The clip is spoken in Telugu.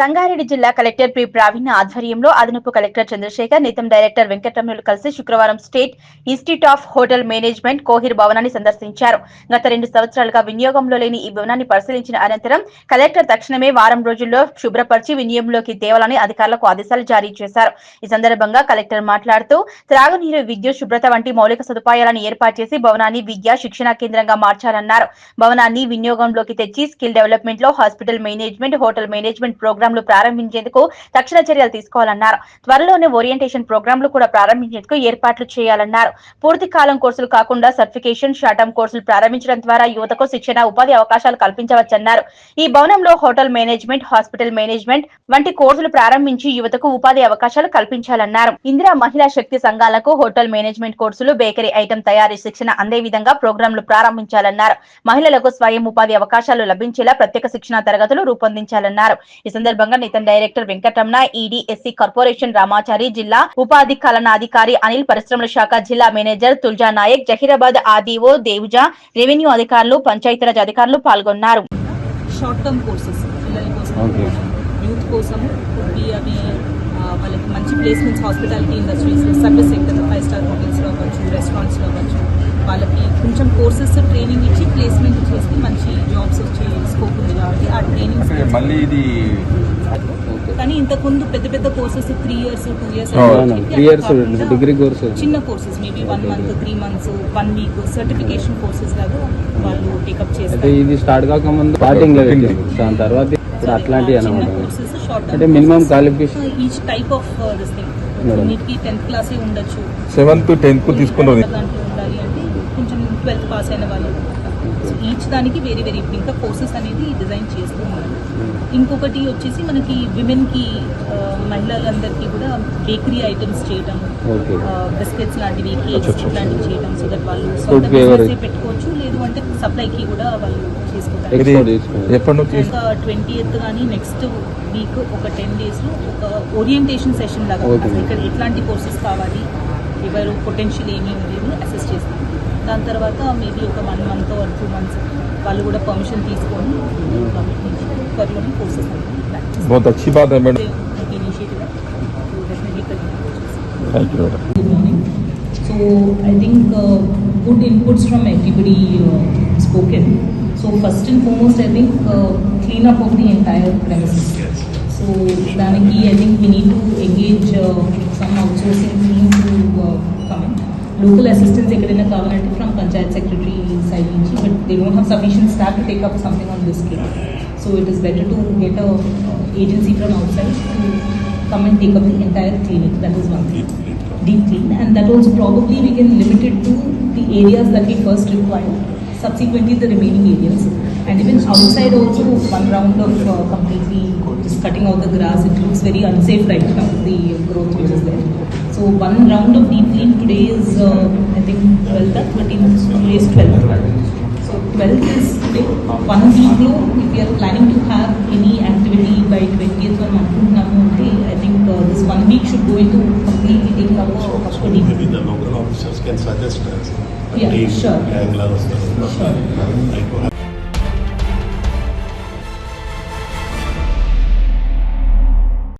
సంగారెడ్డి జిల్లా కలెక్టర్ పి ప్రావీణ్య ఆధ్వర్యంలో అదనపు కలెక్టర్ చంద్రశేఖర్ నితం డైరెక్టర్ వెంకటరమణులు కలిసి శుక్రవారం state institute of hotel management Kohir భవనాన్ని సందర్శించారు. గత రెండు సంవత్సరాలుగా వినియోగంలో లేని ఈ భవనాన్ని పరిశీలించిన అనంతరం కలెక్టర్ తక్షణమే వారం రోజుల్లో శుభ్రపరిచి వినియోగంలోకి తేవాలని అధికారులకు ఆదేశాలు జారీ చేశారు. ఈ సందర్భంగా కలెక్టర్ మాట్లాడుతూ త్రాగునీరు విద్యుత్ శుభ్రత వంటి మౌలిక సదుపాయాలను ఏర్పాటు చేసి భవనాన్ని విద్యా శిక్షణ కేంద్రంగా మార్చాలన్నారు భవనాన్ని వినియోగంలోకి తెచ్చి స్కిల్ డెవలప్మెంట్లో హాస్పిటల్ మేనేజ్మెంట్ హోటల్ మేనేజ్మెంట్ ప్రోగ్రాంలు ప్రారంభించేందుకు తక్షణ చర్యలు తీసుకోవాలన్నారు. త్వరలోనే ఓరియంటేషన్ ప్రోగ్రాంలు కూడా ప్రారంభించేందుకు ఏర్పాట్లు చేయాలన్నారు. పూర్తి కాలం కోర్సులు కాకుండా సర్టిఫికేషన్ షార్ట్ టర్మ్ కోర్సులు ప్రారంభించడం ద్వారా యువతకు శిక్షణ ఉపాధి అవకాశాలు కల్పించవచ్చన్నారు. ఈ భవనంలో హోటల్ మేనేజ్మెంట్ హాస్పిటల్ మేనేజ్మెంట్ వంటి కోర్సులు ప్రారంభించి యువతకు ఉపాధి అవకాశాలు కల్పించాలన్నారు. ఇందిరా మహిళా శక్తి సంఘాలకు హోటల్ మేనేజ్మెంట్ కోర్సులు బేకరీ ఐటెం తయారీ శిక్షణ అందే విధంగా ప్రోగ్రాంలు ప్రారంభించాలన్నారు. మహిళలకు స్వయం ఉపాధి అవకాశాలు లభించేలా ప్రత్యేక శిక్షణ తరగతులు రూపొందించాలన్నారు. ఈ సందర్భంగా NITHM director Venkataramana ED SC corporation Ramachari జిల్లా ఉపాధి కలనాధికారి అనిల్ పరిశ్రమల శాఖ జిల్లా manager Tulja Naik Zaheerabad RDO Devuja revenue అధికారులు పంచాయతీరాజ్ అధికారులు పాల్గొన్నారు షార్ట్ టర్మ్ కోర్సెస్ పిల్లల కోసం Okay. యూత్ కోసము కుట్టి అవి వాళ్ళకి మంచి placements hospitality industries service sector five star హోటల్స్లో అవ్వచ్చు రెస్టారెంట్స్లో అవ్వచ్చు వాళ్ళకి కొంచెం కోర్సెస్ ట్రైనింగ్ ఇచ్చి ప్లేస్మెంట్ చేసి మంచి జాబ్స్ వచ్చే స్కోప్ ఉంది కాబట్టి ఆ ట్రైనింగ్ అంటే మళ్ళీ ఇది కానీ ఇంతకుముందు పెద్ద పెద్ద courses three years two years three years degree course చిన్న courses maybe one month three months one week certification courses లాగా వాళ్ళు టేకప్ చేస్తారు. ఇది స్టార్ట్ కాకముందు స్టార్టింగ్లో దాని తర్వాత ఇప్పుడు అట్లాంటివి అనమాట. అంటే minimum qualification each type of this thing tenth క్లాసే ఉండొచ్చు. సెవెంత్ టెన్త్ తీసుకున్నది దాంట్లో ఉండాలి అంటే కొంచెం ట్వెల్త్ పాస్ అయిన వాళ్ళు. సో ఈచ్ దానికి వేరే వేరే ఇంకా కోర్సెస్ అనేది డిజైన్ చేస్తూ ఉన్నారు. ఇంకొకటి వచ్చేసి మనకి విమెన్కి మహిళలందరికీ కూడా బేకరీ ఐటమ్స్ చేయడం బిస్కెట్స్ లాంటివి కేక్స్. ఇలాంటివి చేయడం సో దట్ వాళ్ళు సొంత. బిజినెస్ పెట్టుకోవచ్చు లేదు అంటే సప్లైకి కూడా వాళ్ళు చేసుకుంటారు ట్వంటీ ఎయిత్ కానీ నెక్స్ట్ వీక్ ఒక టెన్ డేస్లో ఒక ఓరియంటేషన్ సెషన్ లాగా ఇక్కడ ఎట్లాంటి కోర్సెస్ కావాలి ఎవరు పొటెన్షియల్ ఏమి ఉంది అసెస్ చేస్తాం. దాని తర్వాత మేబీ ఒక one month or two months వాళ్ళు కూడా పర్మిషన్ తీసుకొని గవర్నమెంట్ నుంచి త్వరలోనే కోర్సెస్ అనేది ప్రాక్టీస్ बहुत अच्छी बात है madam initiative definitely continue thank you madam Good morning. So I think uh, good inputs from everybody uh, spoken. So first and foremost, I think uh, clean up of the entire premises. So Danaki, I think we need to engage uh, some outsourcing team to uh, come in. local assistance in a government from panchayat secretary inside nunchi but they don't have sufficient staff to take up something on this scale so it is better to get a uh, agency from outside to come and take up the entire clinic. That is one thing. Deep clean. And that also probably we can limit it to the areas that we first require subsequently the remaining areas. And even outside also one round of uh, completely just cutting out the grass it looks very unsafe right now the growth which is there. So one round of deep clean today is, uh, I think, 12th or 13th. Today is 12th. So 12th is today. One tomorrow, if we are planning to have any activity by 20th or Manthun I think uh, this one week should go into completely taking up a so Maybe the local officers can suggest us. Yeah, sure.